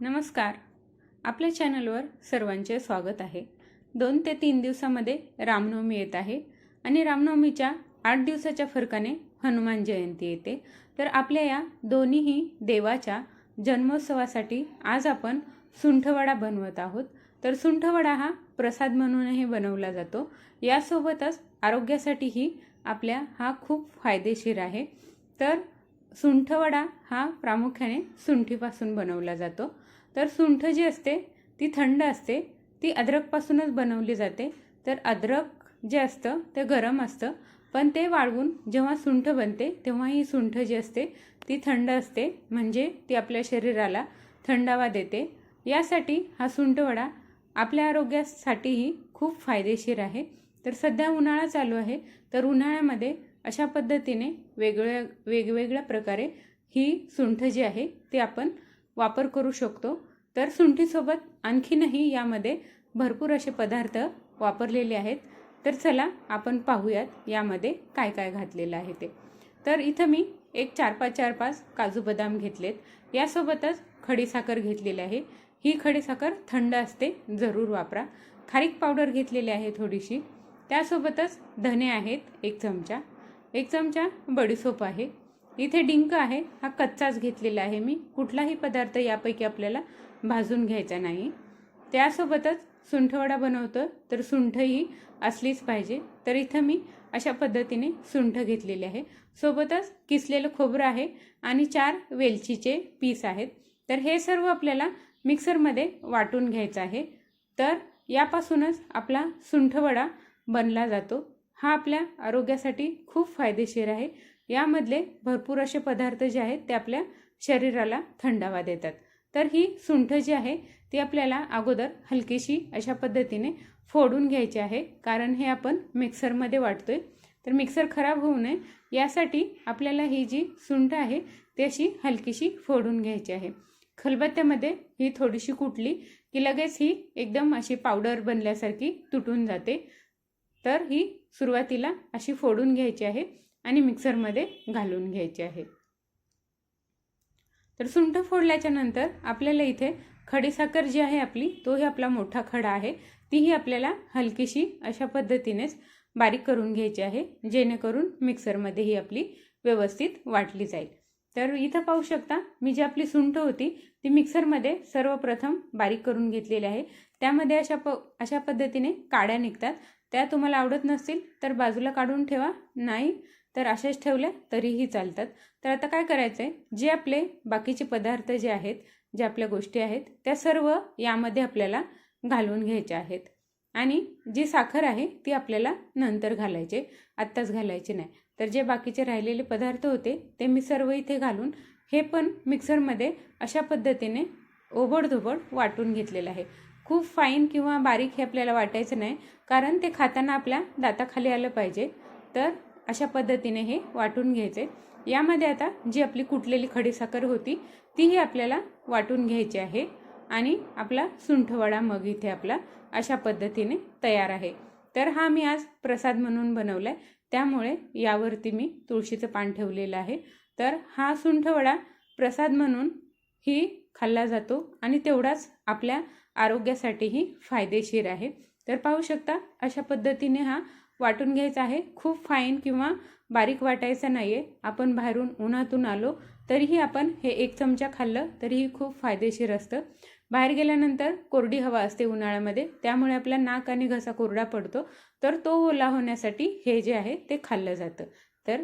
नमस्कार. आपल्या चॅनलवर सर्वांचे स्वागत आहे. दोन ते तीन दिवसामध्ये रामनवमी येत आहे आणि रामनवमीच्या आठ दिवसाच्या फरकाने हनुमान जयंती येते. तर आपल्या या दोन्हीही देवाच्या जन्मोत्सवासाठी आज आपण सुंठवडा बनवत आहोत. तर सुंठवडा हा प्रसाद म्हणूनही बनवला जातो. यासोबतच आरोग्यासाठीही आपल्या हा खूप फायदेशीर आहे. तर सुंठवडा हा प्रामुख्याने सुंठीपासून बनवला जातो. तर सुंठ जी असते ती थंड असते ती अद्रकपासूनच बनवली जाते. तर अद्रक जे असतं ते गरम असतं पण ते वाळवून जेव्हा सुंठ बनते तेव्हा ही सुंठ जी असते ती थंड असते म्हणजे ती आपल्या शरीराला थंडावा देते. यासाठी हा सुंठवडा आपल्या आरोग्यासाठीही खूप फायदेशीर आहे. तर सध्या उन्हाळा चालू आहे तर उन्हाळ्यामध्ये अशा पद्धतीने वेगवेगळ्या वेगवेगळ्या प्रकारे ही सुंठ जी आहे ती आपण वापर करू शकतो. तर सुंठीसोबत आणखीनही यामध्ये भरपूर असे पदार्थ वापरलेले आहेत. तर चला आपण पाहूयात यामध्ये काय काय घातलेलं आहे ते. तर इथं मी एक चार पाच चार पाच काजू बदाम घेतलेत. यासोबतच खडीसाखर घेतलेली आहे. ही खडीसाखर थंड असते जरूर वापरा. खारीक पावडर घेतलेली आहे थोडीशी. त्यासोबतच धने आहेत एक चमचा. एक चमचा बडीसोप आहे. इथे डिंक आहे. हा कच्चाच घेतलेला आहे मी. कुठलाही पदार्थ यापैकी आपल्याला भाजून घ्यायचा नाही. त्यासोबतच सुंठवडा बनवतो तर सुंठही असलीच पाहिजे. तर इथं मी अशा पद्धतीने सुंठ घेतलेले आहे. सोबतच किसलेलं खोबरं आहे आणि चार वेलचीचे पीस आहेत. तर हे सर्व आपल्याला मिक्सरमध्ये वाटून घ्यायचं आहे. तर यापासूनच आपला सुंठवडा बनला जातो. हा आपल्या आरोग्यासाठी खूप फायदेशीर आहे. यामधले भरपूर असे पदार्थ जे आहेत ते आपल्या शरीराला थंडावा देतात. तर ही सुंठ जी आहे ती आपल्याला अगोदर हलकीशी अशा पद्धतीने फोडून घ्यायची आहे कारण हे आपण मिक्सरमध्ये वाटतोय. तर मिक्सर खराब होऊ नये यासाठी आपल्याला ही जी सुंठ आहे ती अशी हलकीशी फोडून घ्यायची आहे. खलबत्त्यामध्ये ही थोडीशी कुटली की लगेच ही एकदम अशी पावडर बनल्यासारखी तुटून जाते. तर ही सुरुवातीला अशी फोडून घ्यायची आहे. आणि मिक्सरमध्ये घालून घ्यायची आहे. तर सुंठ फोडल्याच्या नंतर आपल्याला इथे खडीसाखर जी आहे आपली तोही आपला मोठा खडा आहे. तीही आपल्याला हलकीशी अशा पद्धतीनेच बारीक करून घ्यायची आहे जेणेकरून मिक्सरमध्ये ही आपली व्यवस्थित वाटली जाईल. तर इथं पाहू शकता मी जी आपली सुंठ होती ती मिक्सरमध्ये सर्वप्रथम बारीक करून घेतलेली आहे. त्यामध्ये अशा प अशा पद्धतीने काड्या निघतात. त्या तुम्हाला आवडत नसतील तर बाजूला काढून ठेवा. नाही तर अशाच ठेवल्या तरीही चालतात. तर आता काय करायचं आहे जे आपले बाकीचे पदार्थ जे आहेत ज्या आपल्या गोष्टी आहेत त्या सर्व यामध्ये आपल्याला घालून घ्यायच्या आहेत. आणि जी साखर आहे ती आपल्याला नंतर घालायचे आत्ताच घालायचे नाही. तर जे बाकीचे राहिलेले पदार्थ होते ते मी सर्व इथे घालून हे पण मिक्सरमध्ये अशा पद्धतीने ओबडधोबड वाटून घेतलेलं आहे. खूप फाईन किंवा बारीक हे आपल्याला वाटायचं नाही कारण ते खाताना आपल्या दाताखाली आलं पाहिजे. तर अशा पद्धतीने हे वाटून घ्यायचे. यामध्ये आता जी आपली कुटलेली खडीसाखर होती तीही आपल्याला वाटून घ्यायची आहे आणि आपला सुंठवडा मग इथे आपला अशा पद्धतीने तयार आहे. तर हा मी आज प्रसाद म्हणून बनवला आहे त्यामुळे यावरती मी तुळशीचं पान ठेवलेलं आहे. तर हा सुंठवडा प्रसाद म्हणून ही खाल्ला जातो आणि तेवढाच आपल्या आरोग्यासाठीही फायदेशीर आहे. तर पाहू शकता अशा पद्धतीने हा वाटून घ्यायचा आहे. खूप फाईन किंवा बारीक वाटायचं नाही आहे आपण बाहेरून उन्हातून आलो तरीही आपण हे एक चमचा खाल्लं तरीही खूप फायदेशीर असतं. बाहेर गेल्यानंतर कोरडी हवा असते उन्हाळ्यामध्ये त्यामुळे आपला नाक आणि घसा कोरडा पडतो. तर तो ओला होण्यासाठी हे जे आहे ते खाल्लं जातं. तर